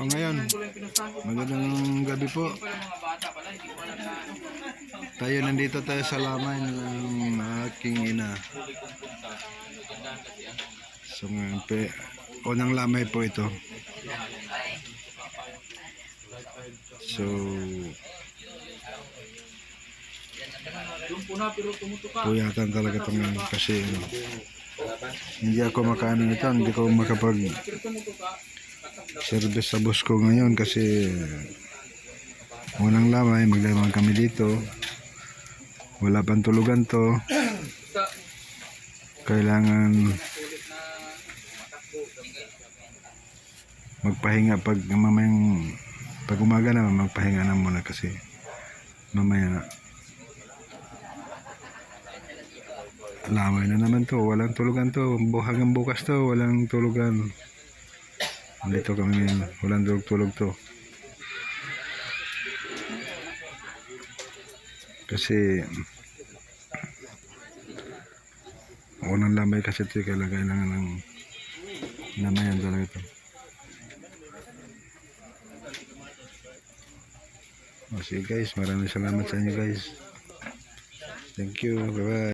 O ngayon, magandang gabi po. Tayo nandito tayo sa lamay ng aking ina. So ngayon, pe, unang lamay po ito. So, puyatan talaga itong kasi ano, hindi ako makaano nito, hindi ko makapag service sa boss ko ngayon kasi unang lamay, maglamang kami dito. Wala pang tulugan to. Kailangan magpahinga pag mamayang pag umaga naman magpahinga na muna kasi mamaya na lamay na naman to walang tulugan to hanggang bukas to walang tulugan dito kami ngayon. Walang tulog tulog to. Kasi unang lamay kasi ito kailangan kailangan ng namayan talaga ito. O sige guys. Maraming salamat sa inyo guys. Thank you. Bye bye